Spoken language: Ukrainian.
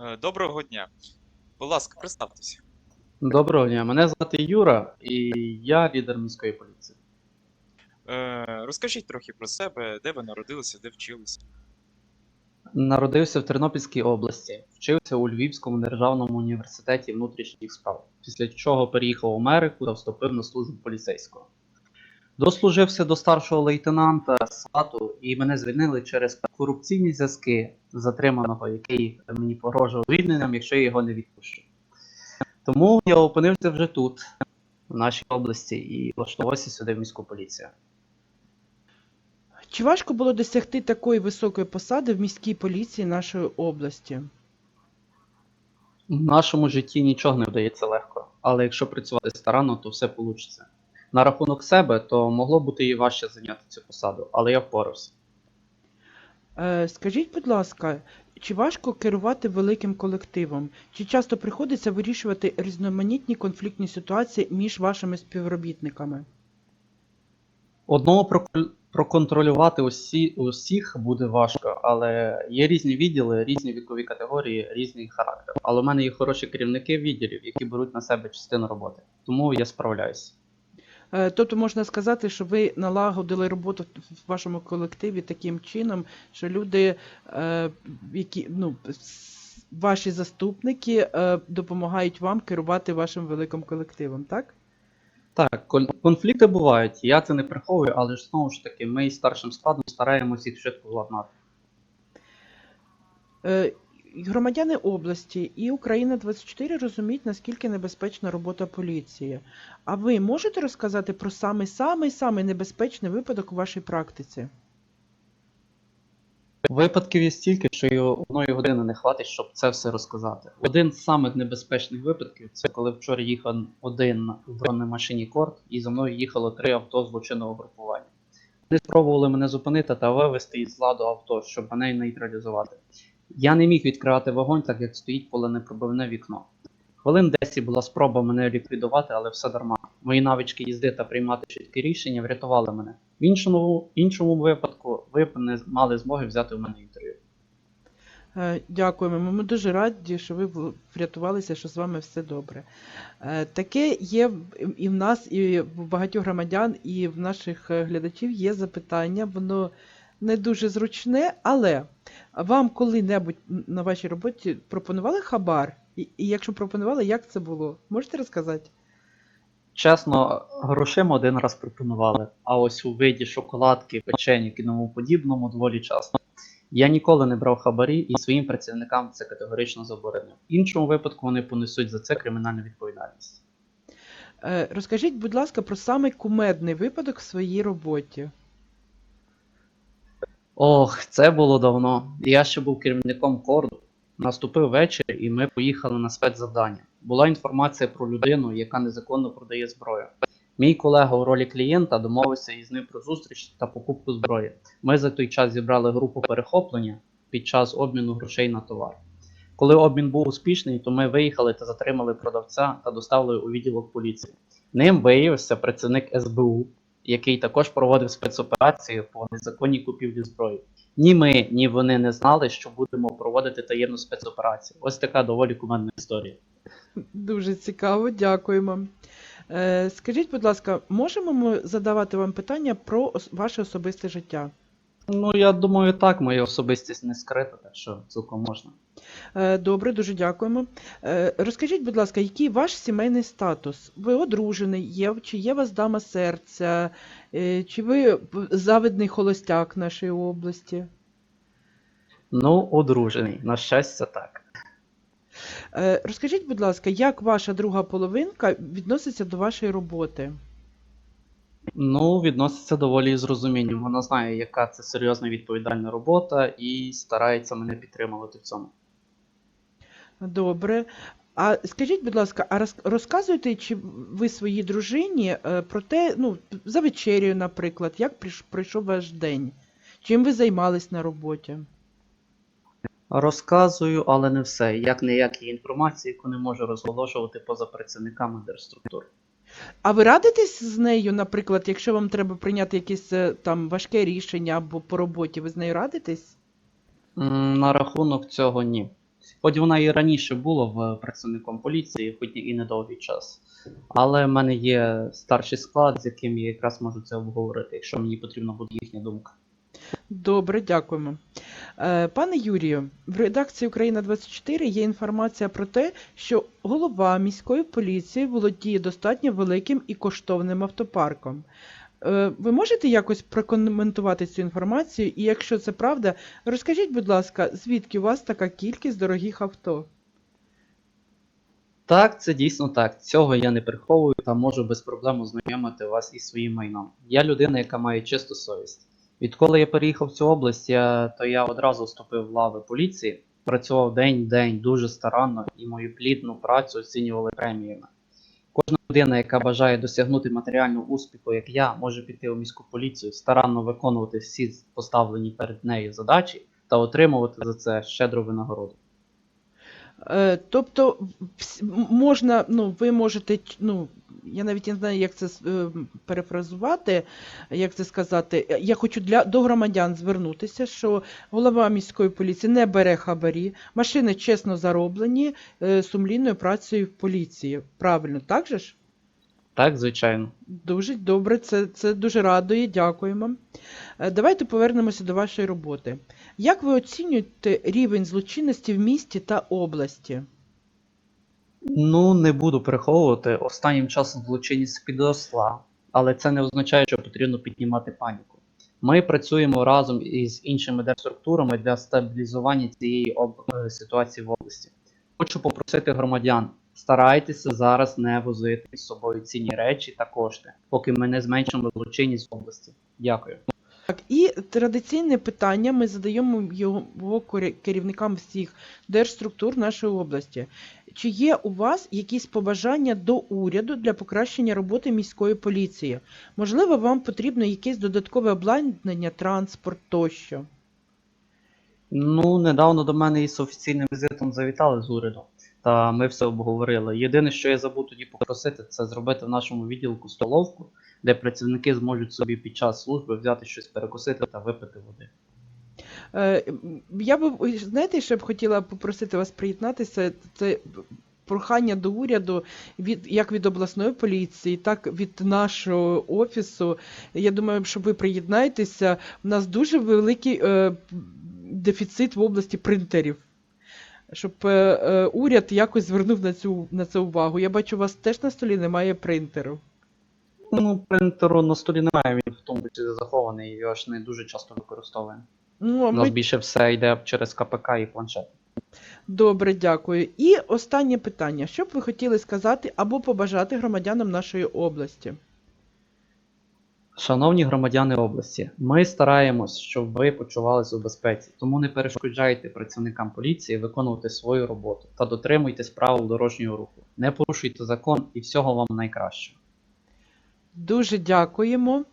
Е, Доброго дня. Будь ласка, представтеся. Доброго дня, мене звати Юра, і я лідер міської поліції. Е, Розкажіть трохи про себе, де ви народилися, де вчилися. Народився в Тернопільській області, вчився у Львівському державному університеті внутрішніх справ, після чого переїхав в Америку та вступив на службу поліцейського. Дослужився до старшого лейтенанта САТу і мене звільнили через корупційні зв'язки затриманого, який мені погрожував звільненням, якщо я його не відпущу. Тому я опинився вже тут, в нашій області, і влаштувався сюди в міську поліцію. Чи важко було досягти такої високої посади в міській поліції нашої області? В нашому житті нічого не вдається легко, але якщо працювати старанно, то все вийде. На рахунок себе, то могло бути і важче зайняти цю посаду, але я впорався. Е, скажіть, будь ласка, чи важко керувати великим колективом? Чи часто приходиться вирішувати різноманітні конфліктні ситуації між вашими співробітниками? Одного прокон- проконтролювати усі, усіх буде важко, але є різні відділи, різні вікові категорії, різний характер. Але в мене є хороші керівники відділів, які беруть на себе частину роботи. Тому я справляюся. Е, тобто можна сказати, що ви налагодили роботу в- вашому колективі таким чином, що люди, е, які ну, ваші заступники е, допомагають вам керувати вашим великим колективом, так? Так, конфлікти бувають, я це не приховую, але ж знову ж таки, ми старшим складом стараємося їх швидко владнати. Громадяни області і Україна 24 розуміють, наскільки небезпечна робота поліції. А ви можете розказати про самий самий самий небезпечний випадок у вашій практиці? Випадків є стільки, що одної години не хватить, щоб це все розказати. Один з самих небезпечних випадків це коли вчора їхав один в бронемашині корт, і за мною їхало три авто злочинного групування. Вони спробували мене зупинити та вивезти із ладу авто, щоб мене нейтралізувати. Я не міг відкривати вогонь, так як стоїть поленепробивне вікно. Хвилин 10 була спроба мене ліквідувати, але все дарма. Мої навички їзди та приймати швидкі рішення врятували мене. В іншому, іншому випадку ви б не мали змоги взяти у мене інтерв'ю. Е, Дякуємо. Ми дуже раді, що ви врятувалися, що з вами все добре. Е, Таке є і в нас, і в багатьох громадян, і в наших е, глядачів є запитання. Воно не дуже зручне, але вам коли-небудь на вашій роботі пропонували хабар? І, і якщо пропонували, як це було? Можете розказати? Чесно, грошима один раз пропонували, а ось у виді шоколадки, печеньок і тому подібному доволі часто. Я ніколи не брав хабарі і своїм працівникам це категорично заборонив. В іншому випадку вони понесуть за це кримінальну відповідальність. Е, Розкажіть, будь ласка, про самий кумедний випадок в своїй роботі. Ох, це було давно. Я ще був керівником корду. Наступив вечір, і ми поїхали на спецзавдання. Була інформація про людину, яка незаконно продає зброю. Мій колега у ролі клієнта домовився із ним про зустріч та покупку зброї. Ми за той час зібрали групу перехоплення під час обміну грошей на товар. Коли обмін був успішний, то ми виїхали та затримали продавця та доставили у відділок поліції. Ним виявився працівник СБУ, який також проводив спецоперацію по незаконній купівлі зброї. Ні ми, ні вони не знали, що будемо проводити таємну спецоперацію. Ось така доволі командна історія. Дуже цікаво, дякуємо. Е, скажіть, будь ласка, можемо ми задавати вам питання про ваше особисте життя? Ну, я думаю, так, моя особистість не скрита, так що цілком можна. Е, добре, дуже дякуємо. Е, розкажіть, будь ласка, який ваш сімейний статус? Ви одружений, є, чи є у вас дама серця, е, чи ви завидний холостяк нашої області? Ну, одружений, на щастя, так. Розкажіть, будь ласка, як ваша друга половинка відноситься до вашої роботи? Ну, відноситься доволі з розумінням. Вона знає, яка це серйозна відповідальна робота, і старається мене підтримувати в цьому. Добре. А скажіть, будь ласка, а роз- розказуєте, чи ви своїй дружині е, про те, ну, за вечерею, наприклад, як прийш- пройшов ваш день? Чим ви займались на роботі? Розказую, але не все. Як не як є інформація, яку не можу розголошувати поза працівниками держструктур. А ви радитесь з нею, наприклад, якщо вам треба прийняти якесь е, там важке рішення або по роботі, ви з нею радитесь? На рахунок цього ні. Хоч вона і раніше була в працівником поліції, хоч і недовгий час. Але в мене є старший склад, з яким я якраз можу це обговорити, якщо мені потрібна буде їхня думка. Добре, дякуємо. Е, Пане Юрію, в редакції Україна 24 є інформація про те, що голова міської поліції володіє достатньо великим і коштовним автопарком. Е, Ви можете якось прокоментувати цю інформацію? І якщо це правда, розкажіть, будь ласка, звідки у вас така кількість дорогих авто? Так, це дійсно так. Цього я не приховую та можу без проблем ознайомити вас із своїм майном. Я людина, яка має чисту совість. Відколи я переїхав в цю область, я, то я одразу вступив в лави поліції, працював день-день дуже старанно і мою плідну працю оцінювали преміями. Кожна людина, яка бажає досягнути матеріального успіху, як я, може піти у міську поліцію, старанно виконувати всі поставлені перед нею задачі та отримувати за це щедру винагороду. Е, Тобто, можна, ну, ви можете, ну, я навіть не знаю, як це е, перефразувати, як це сказати. Е, Я хочу для до громадян звернутися, що голова міської поліції не бере хабарі, машини чесно зароблені е, сумлінною працею в поліції. Правильно, так же ж? Так, звичайно. Дуже добре, це, це дуже радує, дякуємо. Давайте повернемося до вашої роботи. Як ви оцінюєте рівень злочинності в місті та області? Ну, не буду переховувати. Останнім часом злочинність підросла, але це не означає, що потрібно піднімати паніку. Ми працюємо разом із іншими держструктурами для стабілізування цієї об... е, ситуації в області. Хочу попросити громадян, старайтеся зараз не возити з собою цінні речі та кошти, поки ми не зменшимо злочинність в області. Дякую. Так, і традиційне питання ми задаємо його керівникам всіх держструктур нашої області. Чи є у вас якісь побажання до уряду для покращення роботи міської поліції? Можливо, вам потрібно якесь додаткове обладнання, транспорт тощо. Ну, недавно до мене із офіційним візитом завітали з уряду, та ми все обговорили. Єдине, що я забув тоді попросити, це зробити в нашому відділку столовку, де працівники зможуть собі під час служби взяти щось перекусити та випити води. Е, Я би, знаєте, що б хотіла попросити вас приєднатися, це прохання до уряду від як від обласної поліції, так від нашого офісу. Я думаю, що ви приєднаєтеся. У нас дуже великий е, дефіцит в області принтерів. Щоб е, е, уряд якось звернув на цю на це увагу. Я бачу, у вас теж на столі немає принтеру. Ну, принтеру на столі немає, він в тому числі захований, його ж не дуже часто використовуємо. Ну, а У нас ми більше все йде через КПК і планшет. Добре, дякую. І останнє питання. Що б ви хотіли сказати або побажати громадянам нашої області? Шановні громадяни області, ми стараємось, щоб ви почувалися у безпеці, тому не перешкоджайте працівникам поліції виконувати свою роботу та дотримуйтесь правил дорожнього руху. Не порушуйте закон і всього вам найкращого. Дуже дякуємо.